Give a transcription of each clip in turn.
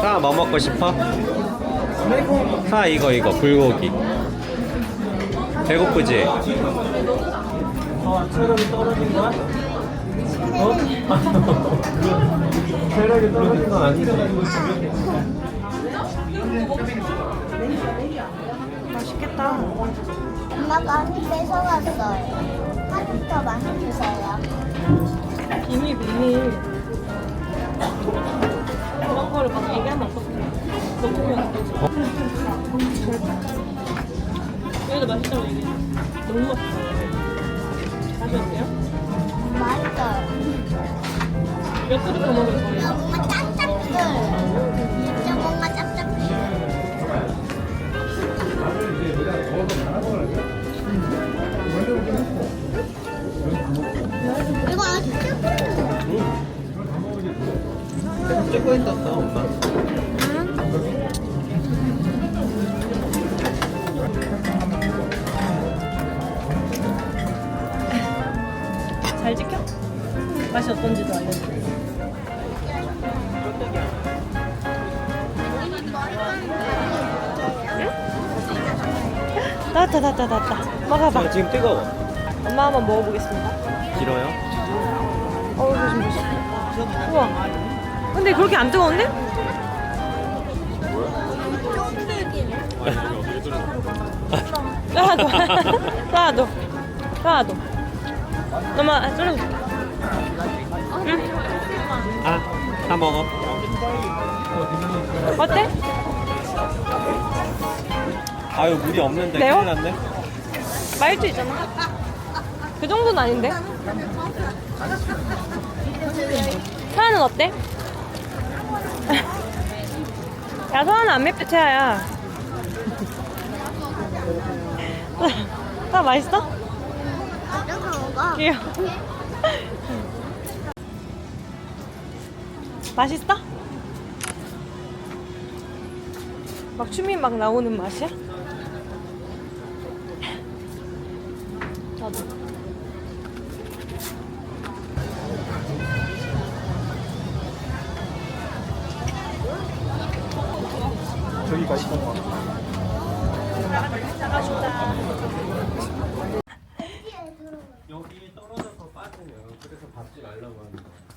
사, 뭐 먹고 싶어? 사, 이거, 이거, 불고기. 배고프지? 어, 체력이 떨어진 거야? 어? 체력이 떨어진 건 아니지. 맛있겠다. 엄마가 많이 뺏어갔어요. 한입 더 많이 주세요. 비밀 비밀. 그런 거를 막 얘기하면 어떡해. 먹으면 얘도 맛있다고 얘기해. 너무 맛있어요. 다시 어때요? 맛있어요. 몇 그릇 더 먹을 거예요? 뭔가 짭짭해. 찍고 있었어, 오빠. 잘 지켜? 맛이 어떤지도 알려줘. 나왔다, 나왔다, 나왔다. 먹어봐. 아, 지금 뜨거워. 엄마 한번 먹어보겠습니다. 길어요? 어우, 조심, 조심. 우와. 근데 그렇게 안 뜨거운데? 하나 더. 하나 더. 엄마. 응? 아, 다 먹어. 어때? 아유, 물이 없는데 매워? 큰일 났네. 말도 있잖아. 그 정도는 아닌데? 서아는 어때? 야, 서아는 안 맵대, 태아야. 아, 맛있어? 귀여워. 맛있어? 막 춤이 막 나오는 맛이야? 저기가 있던 거. 여기 떨어져서 빠져요. 그래서 밟지 말라고 하는 거. 앉아,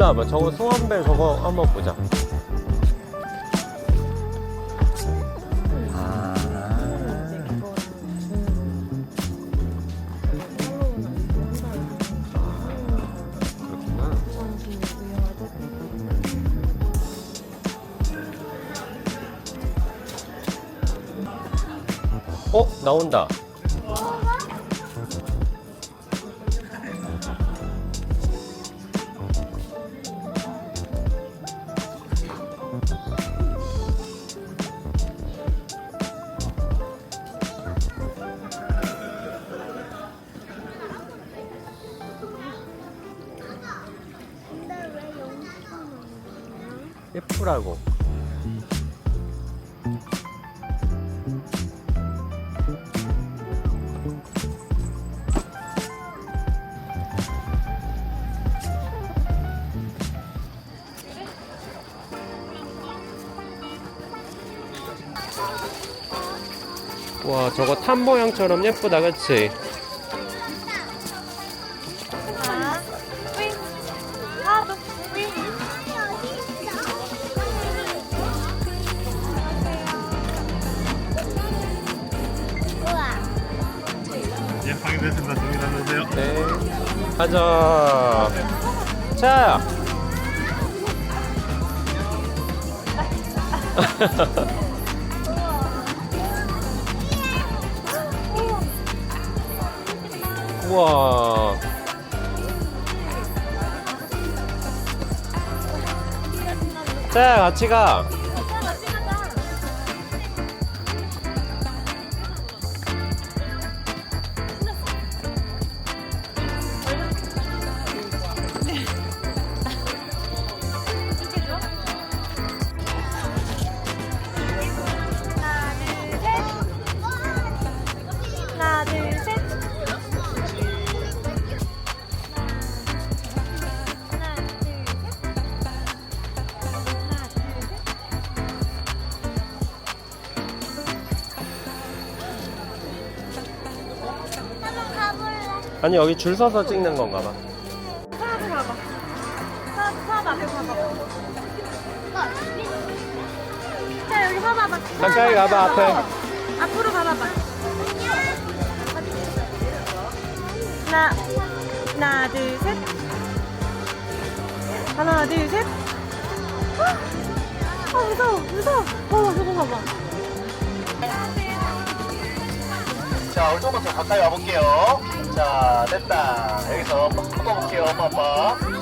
일로 와봐. 저거 소원벨 저거 한번 보자. 아. 어? 나온다. 예쁘라고. 와, 저거 탄 모양처럼 예쁘다, 그치? 가자. 자. 우와. 자, 같이 가. 아니, 여기 줄 서서 찍는 건가 봐. 서아도 봐봐. 서아, 서아 앞에 봐봐. 자, 여기 서봐봐. 가까이 가봐, 앞에. 앞으로 가봐봐. 하나, 하나, 둘, 셋. 하나, 둘, 셋. 아, 무서워, 무서워. 어, 저거 봐봐. 자, 조금만 더 가까이 와볼게요. 자, 됐다. 여기서 뻗어볼게요, 엄마, 아빠.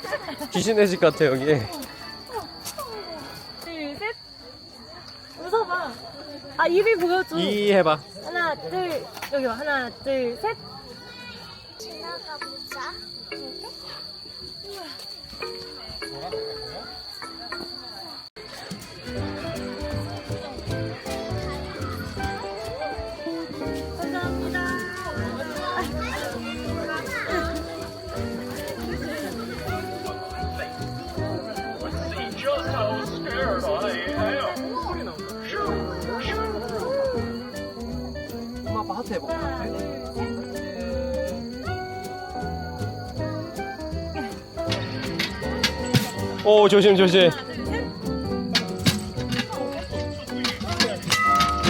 귀신. 귀신의 집 같아, 여기. 둘, 셋. 웃어봐. 아, 입이 보여줘. 이 해봐. 하나, 둘. 여기 봐. 하나, 둘, 셋. 지나가 보 하트 해봐. 오, 조심, 조심.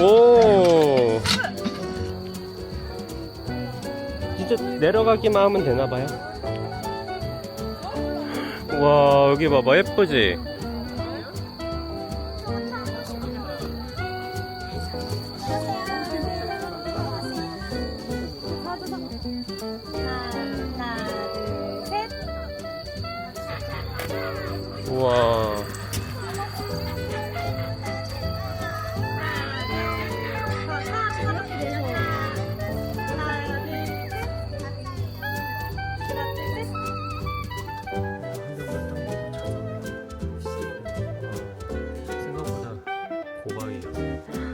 오. 진짜 내려가기만 하면 되나 봐요. 와, 여기 봐봐. 예쁘지? 우와. 생각보다 고박이야.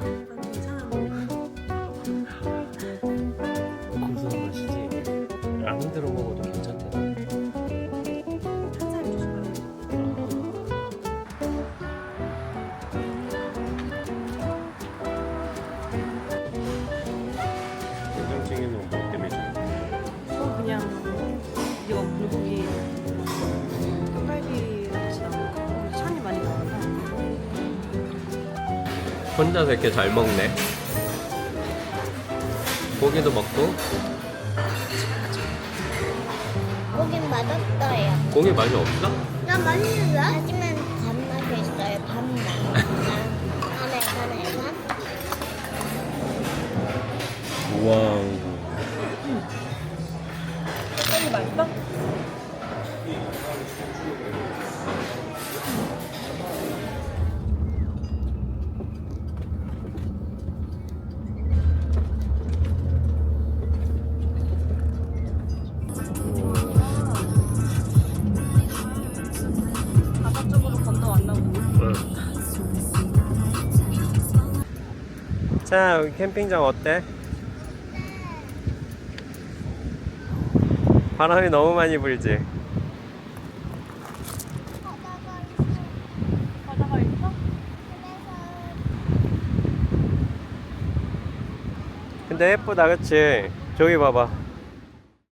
된장찌개는 뭐 때문에 좋아? 그냥 이거 불고기 떡갈비 같이 나오고 찬이 많이 나와서 혼자서 이렇게 잘 먹네. 고기도 먹고 거긴 맛없어요. 고기 맛이 없어? 난 맛있는데? 하지만 단맛이 있어요. 안에 단. 우와. 맛있어? 자, 여기 캠핑장 어때? 바람이 너무 많이 불지. 근데 예쁘다, 그치? 저기 봐봐.